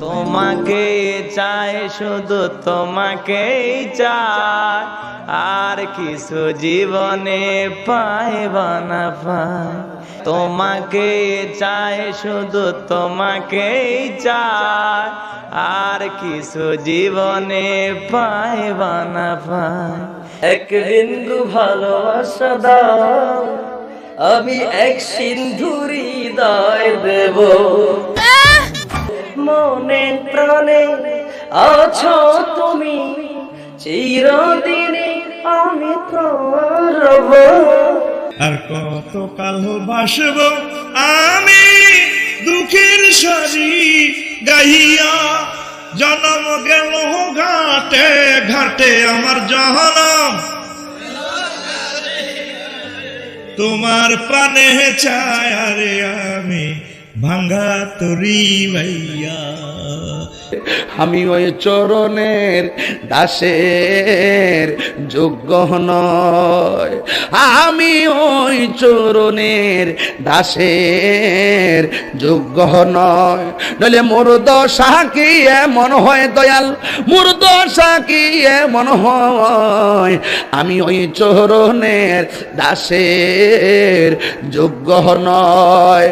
তোমাকে চাই, শুধু তোমাকেই চাই। আর কিছু জীবনে পাইব না, পাই। তোমাকে চাই, শুধু তোমাকেই চাই। আর কিছু জীবনে পাইব না, পাই। এক বিন্দু ভালোবাসা দাও, আমি এক সিন্ধুরি হৃদয় দেব। মনে প্রাণে আছো তুমি। চিরদিনে আমি তোমার আর কত কাল বাসব আমি দুঃখের সারি গাইয়া জনম গেল ঘাটে ঘাটে আমার জহনম তোমার প্রাণে চায় আরে আমি ভাঙ্গা তরি ভাইয়া। আমি ওই চরণের দাসের যোগ্য নয় আমি ওই চরণের দাসের যোগ্য নয় নইলে মোর দশা কি এমন হয় দয়াল? মোর দশা কি এমন হয়? আমি ওই চরণের দাসের যোগ্য নয়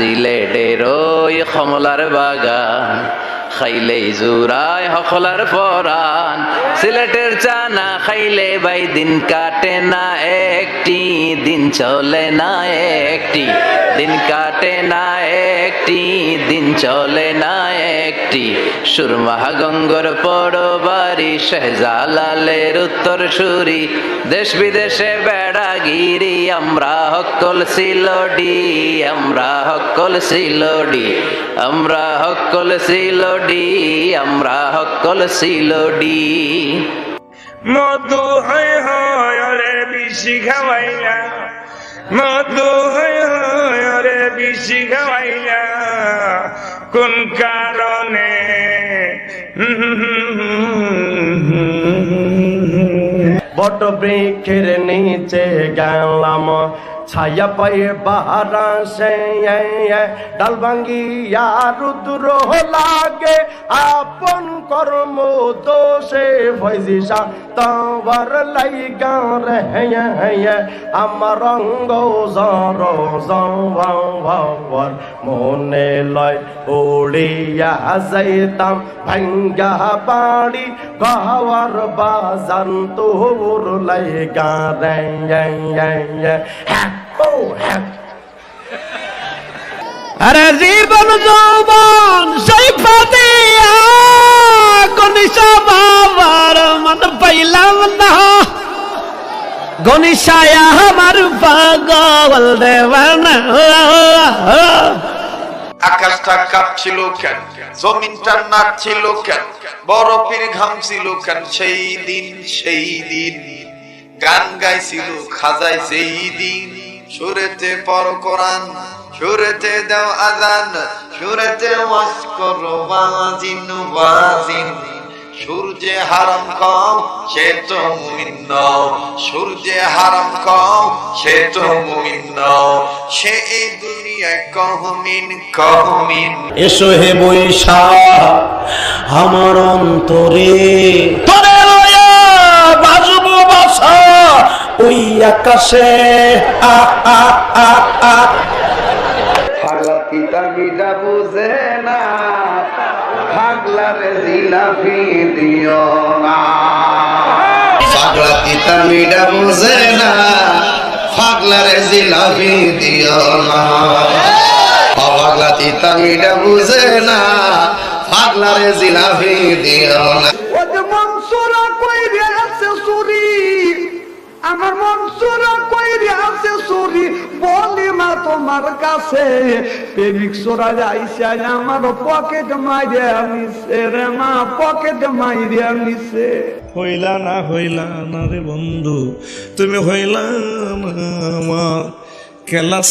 সিলেটের ওই কমলার বাগান। খাইলেই জুরায় হকলার পরান সিলেটের চানা খাইলে বাই দিন কাটে না একটি, দিন চলে না একটি, দিন কাটে না একটি, দিন চলে না একটি। সুরমাহা গঙ্গর পড়ো বাড়ি শেহজালালের উত্তর সুরি দেশ বিদেশে বেড়াগিরি, আমরা হকল সিলডি আমরা হকল সিলডি আমরা হকল সিলডি আমরা হকল সিলডি মধু হয় হয় বিশি খাওয়াইয়া, মধু হয় হয় বিশি খাওয়াইয়া, কোন কারণে? বট বৃক্ষের নিচে গেলাম ছায়া পায়ে বাহারা সে ডাল ভাঙ্গিয়া রুদ্র লাগে। আপন কর্ম দোষে ফৈজিসা তবর লাইগা রে আমার অঙ্গ জর জর মনে লয় উড়িয়া যাইতাম, ভাঙ্গা বাড়ি গাওয়ার বাজান তোর লাইগা রে হ্যাঁ আরে জীবন যৌবন বাবার পাইলাম না। আমার পাগল আকাশটা কাঁপছিল কেন? জমিনটা নাচছিল কেন? বরফের ঘাম ছিল কেন? সেই দিন সেই দিন। গান গাইছিল খাজাই সেই দিন। সুরেতে পর কোরআন সুরেতে দাও আজান সুরেতে ওয়াজ করো বাজিন বাজিন। সূর্যে হারাম কম সে তো মুমিন নও। সূর্যে হারাম কম সে তো মুমিন নও। সে এই দুনিয়ায় কহমিন কহমিন এসো হে বৈশা আমার অন্তরে তোরে লয়া বাজব বাসা ওই আকাশে আ আ আ আ। পিতা মিটা বুঝে না পাগলারে জিলাপি দিও না। পাগলা তিতা মিডা বুঝে না পাগলারে জিলাপি দিও না। পাগলা তিতা মিডা বুঝে না পাগলারে জিলাপি দিও না। কইরে আছে চুরি আমার মনসুরা কইরে আছে চুরি, বলি মা তোমার কাছে। পেরিক সোরা যাইছে আমার পকেট মাইরে নিছে রে মা পকেট মাইরে নিছে হইলা না হইলা না রে বন্ধু, তুমি হইলা না আমার।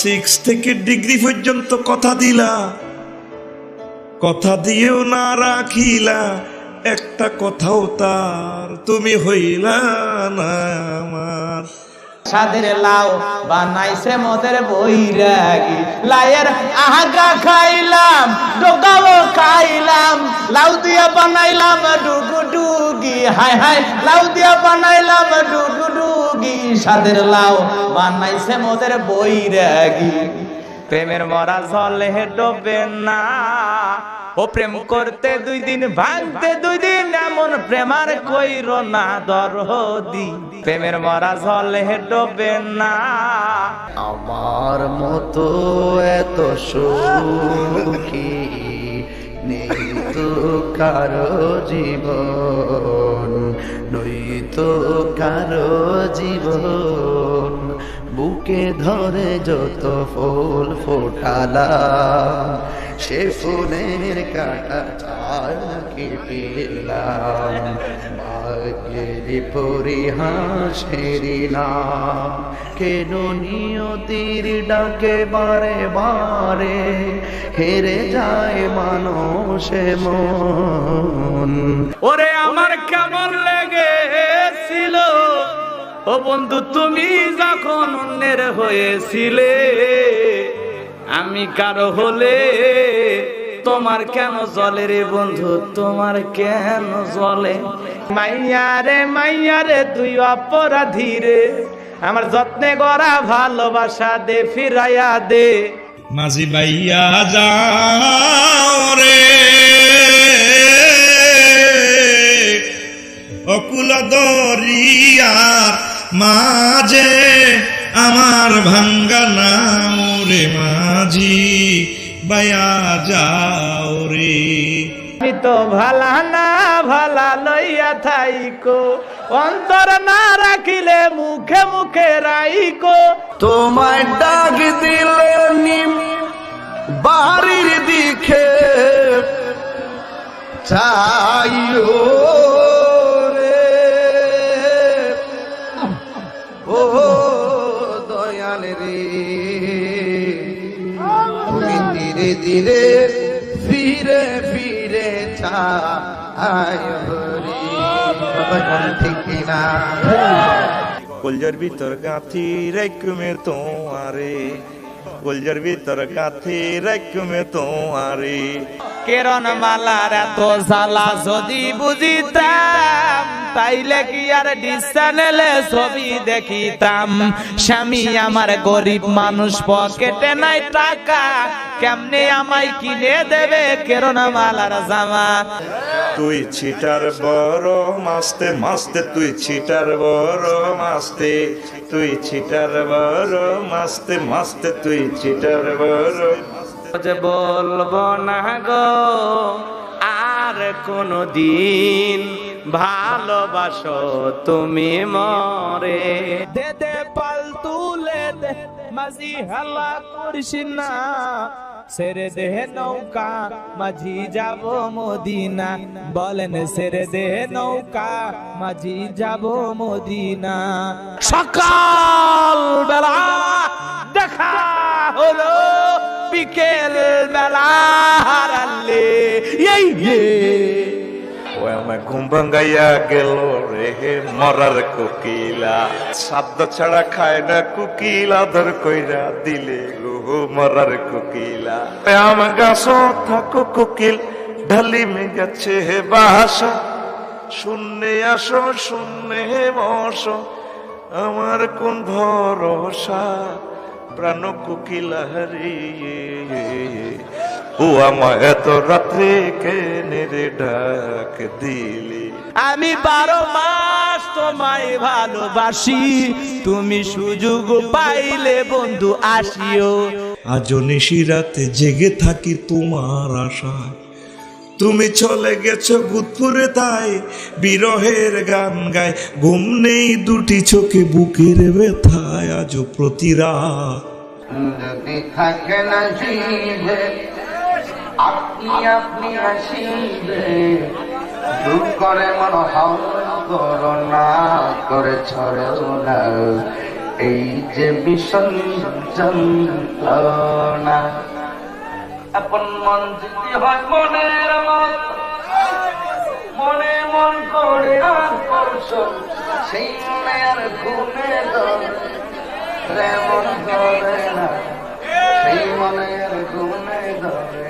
সিক্স থেকে ডিগ্রি পর্যন্ত কথা দিলা, কথা দিয়েও না রাখিলা। একটা কথাও তার তুমি হইলা না আমার। সাদের লাউ বানাইছে মোদের বৈরাগী। লায়ের আগা খাইলাম ডোকাও খাইলাম, লাউ দিয়া বানাইলাম ডুগু ডুগি হাই হাই লাউ দিয়া বানাইলাম ডুগু ডুগি সাদের লাউ বানাইছে মোদের বৈরাগী। প্রেমের মরা জলে ডোবে না। ও প্রেম করতে দুই দিন, ভাঙতে দুই দিন, এমন প্রেমার কইর না দরদি প্রেমের মরা জলে ডোবে না। আমার মতো এত সুখী নেই তো কারও জীবন, নই তো কারও জীবন। বুকে ধরে যত ফুল ফোটালাম সে ফুলের কাটা কি পেলাম? ভাগ্যের পরিহাসেরি না কেন নিয়তির ডাকে বারে বারে হেরে যায় মানুষে মন? ওরে আমার কেমন লেগেছিল ও বন্ধু তুমি যখন অন্যের হয়েছিলে আমি কারও হলে তোমার কেন জলে রে বন্ধু তোমার কেন জলে? মাইয়া রে মাইয়া রে তুই অপরাধী রে আমার যত্নে গড়া ভালোবাসা দে ফিরাইয়া দে। মাঝি বাইয়া যাও রে। অকুল দরিয়ার মাঝে আমার ভাঙ্গা নাও রে মাঝি বাইয়া যাও রে। আমি তো ভালা না ভালা লইয়া থাইকো অন্তর না রাখিলে মুখে মুখে রাইকো। তোমায় ডাক দিলে নিম কলজার ভিতর গাঁথি রাইকুমে তোমারে কলজার ভিতর গাঁথি রাইকুমে তোমারে কেরন মালার এত জ্বালা যদি বুঝিতাম তাইলে কি আর ডিসচানেলে ছবি দেখিতাম স্বামী আমার গরিব মানুষ পকেটে নাই টাকা কেমনে আমায় কিনে দেবে কেরন মালার জামা? তুই ছিটার বড় মাস্তে মাস্তে তুই ছিটার বড় মাস্তে তুই ছিটার বড় মাস্তে মাস্তে তুই ছিটার বড় যে বলব না গো আর কোনো দিন ভালোবাসো তুমি মরে। দে দে পাল তুলে দে মাঝি হালা করিস না। সেরে দেহে নৌকা, মাঝি যাব মদিনা। বলেন, সেরে দেহে নৌকা, মাঝি যাব মদিনা। সকাল বেলা দেখা হলো বিকেল বেলা হারালে। এই রে ও আমার ঘুম ভাঙ্গাইয়া গেল রে মরার কোকিলা। শব্দ ছাড়া খায় না কুকিলা ধর কইরা দিলে গো মরার কোকিলা। এ আমার গাছ থাকো কোকিল, ঢালি মে গেছে হে বাসা। শূন্যে আসো, শূন্যে বসো আমার কোন ভরসা? প্রাণ কোকিলা হারিয়ে। ও আমার এত রাত্রে কেনে রে ডাক দিলি? আমি বারো মাস তোমায় ভালোবাসি তুমি সুযোগ পাইলে বন্ধু আসিও। আজ নিশি রাতে জেগে থাকি তোমার আশায়। তুমি চলে গেছো গুদপুরে তাই বিরহের গান গায়। ঘুম নেই দুটি চোখে বুকের ব্যথায় আজ প্রতি রাত। যদি থাকে না আপনি আপনি আসিবে দূর করে মন হাওয়া করো না করে ছড়ো না এই যে ভীষণ যন্ত্রণা। আপন মন যদি হয় মনের মত, মনে মন করে করছ, সেই মনে আর ঘুমে ধরে মন ধরে না। সেই মনে আর ঘুমে ধরে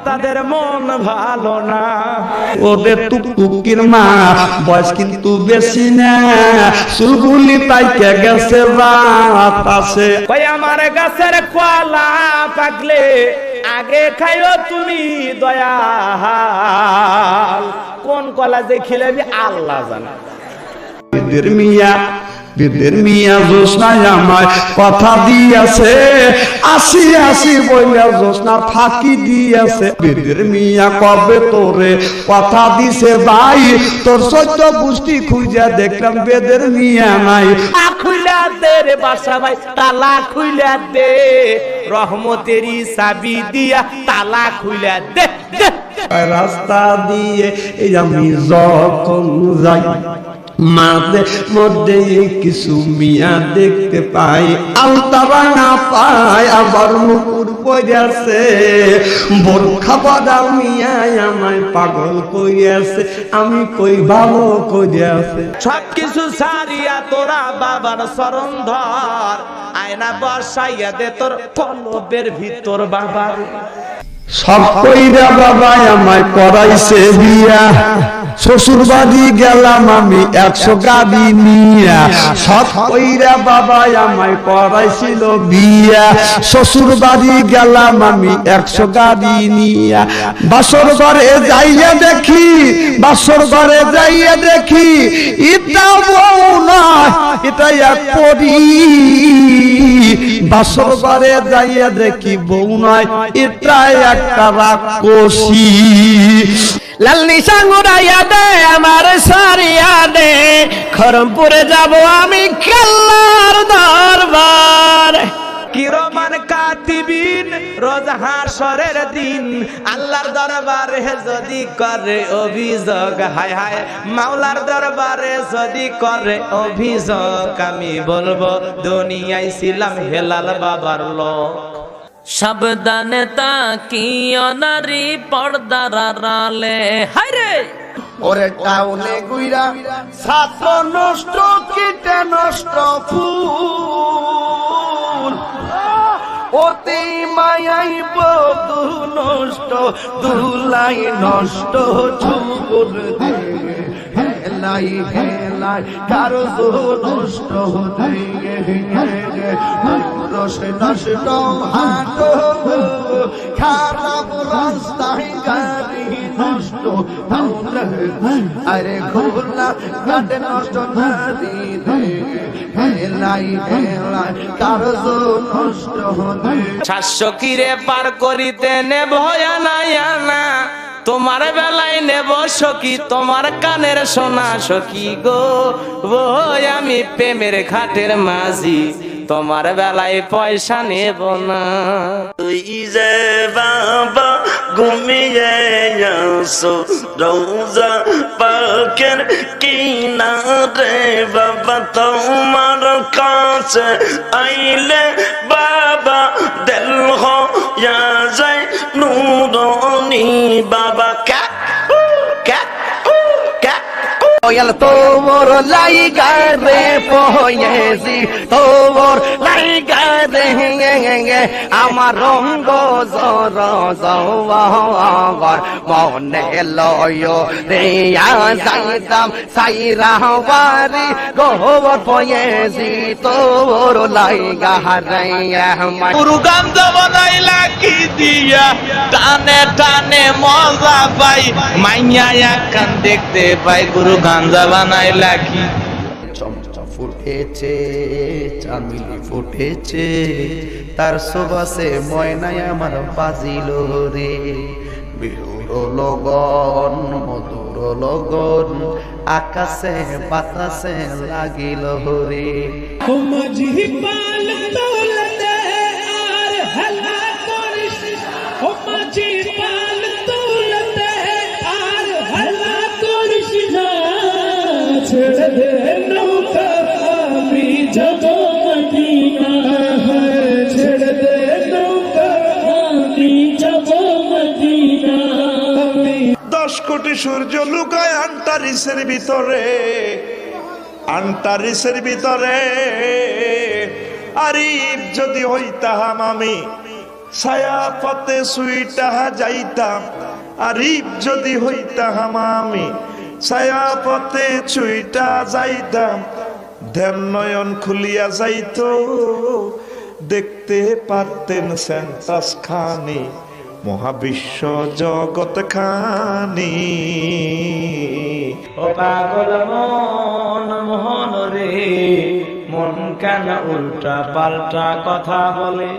নেতাদের মন ভালো না। ওদের টুকুকির মা বয়স কিন্তু বেশি না। চুলগুলি পাইকে গেছে বাতাসে কই আমার গাছের কলা পাকলে আগে খাইও তুমি দয়াল। কোন কলা যে খিলাবি আল্লাহ জানা। মিয়া বিদের মিয়া জোসনায় আমায় কথা দিয়েছে। আসি আসি বইয়া জোসনা ফাঁকি দিয়েছে। বিদের মিয়া, কবে তোরে কথা দিছে ভাই? তোর সত্য পুষ্টি খুঁজে দেখলাম বেদের মিয়া নাই। খুইলা দে রে বাসা ভাই, তালা খুইলা দে। রহমতেরি চাবি দিয়া তালা খুইলা দে দে। রাস্তা দিয়ে আমি যখন যাই, মাঝে মধ্যে কিছু মিয়া দেখতে পাই। আলতারা না পাই আবার মুকুর পড়িয়াছে বোরখা বাদা মিয়া আমায় পাগল করিয়াছে আমি কই ভালো করিয়াছে সব কিছু সারিয়া তোরা বাবার শরণ ধর। আয়না বসাইয়া দে তোর কলবের ভিতর বাবার। আমায় শ্বশুর বাড়ি গেলাম আমি একশো গাড়ি নিয়া। বাসর ঘরে যাইয়া দেখি বাসর ঘরে যাইয়া দেখি এটা বউ না এটা এক পরি। বাসর ঘরে যাইয়া দেখি বউ নয় এটা একটা রাক্ষসী লালনি সাঙ্গুরাইয়া দে আমার সারিয়া দে খরমপুরে যাব আমি কেল্লার দরবার। কিরমান কাতিবিন, রোজ হাসরের দিন, আল্লাহর দরবারে যদি করে অভিযোগ, হায় হায়, মাওলার দরবারে যদি করে অভিযোগ, আমি বলব, দুনিয়ায় ছিলাম হেলাল বাবার লোক। সাবধানে তাকিও নারী পর্দার আড়ালে। হায়রে ওরে টাউনে গুইরা ছাত্র নষ্ট, কিটে নষ্ট ফুল। অতি মায়াই বধু নষ্ট দুলাই নষ্ট চুল দে হেলাই হেলাই কারও নষ্ট দে রস নষ্ট হাটো। খারাপ নষ্ট আরে ঘোলা গাটে নষ্ট নারী দে হেলাই হেলাই কারও নষ্ট দে সাতশো কিরে পার করিতে নে, ভয়া নাই আনা। তোমার বেলায় নেব সখী, তোমার কানের সোনা সখী গো। ওই আমি প্রেমের ঘাটের মাঝি, তোমার বেলায় পয়সা নেব না। তুই যে বাবা ঘুমিয়ে আসো রোজা পাকের কিনারে বাবা, তোমার কাছে আইলে বাবা Oial tomor laiga re poyesi tomor laiga re আমার রঙ্গ জর জওয়ার মনে লয় রে যাইতাম সাইরা বাড়ি গোবর পয়েছি তোর লাইগা রে আমার। গুরু গাঞ্জা বানাইলা কি দিয়া, টানে টানে মজা পাই, মাইয়া একখান দেখতে পাই গুরু গাঞ্জা বানাইলা কি চমচা ফুটেছে চামিলি ফুটেছে তার সুবাসে ময়নায় আমার বাজিল রে। বিহুর লগন মধুর লগন আকাশে বাতাসে লাগিল রে। সূর্য লুকায় আন্টারিসের ভিতরে আন্টারিসের ভিতরে। আরিফ যদি হইতাম আমি ছায়া পথে সুইটাহা যাইতাম। আরিফ যদি হইতাম আমি ছায়া পথে চুইটা যাইতাম। ধ্যান নয়ন খুলিয়া যাইতো, দেখতে পারতেন সেন্টাস খানি। মহাবিশ্ব জগত খানি ও পাগল মন মোহন রে মন কেন উল্টা পাল্টা কথা বলে?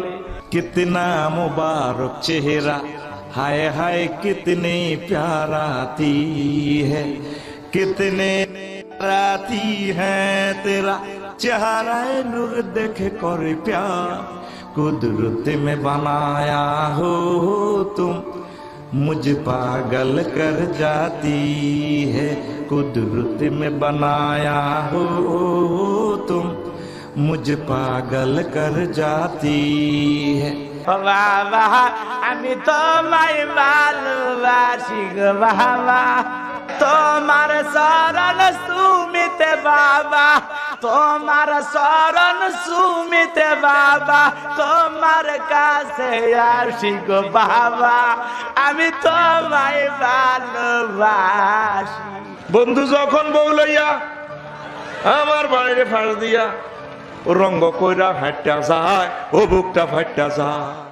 কিতনা মুবারক চেহারা হায় হায় কিতনি প্যারা তি হে। হ্যাঁ তেরা চেহারায় নূর দেখে করে প্যার। कुदरत में बनाया हो तुम मुझ पागल कर जाती है कुदरत में बनाया हो तुम मुझ पागल कर जाती है ও বাবা আমি তোমায় ভালোবাসি গো বাবা তোমার শরণ সুমিতে বাবা তোমার শরণ সুমিতে বাবা, তোমার কাছে আসি গো বাবা। আমি তোমায় ভালোবাসি। বন্ধু, যখন বউ লইয়া আমার বাড়িতে ফাঁস দিয়া রঙ্গ কইরা হাঁটটা যায়, ও বুকটা ফাটটা যায়।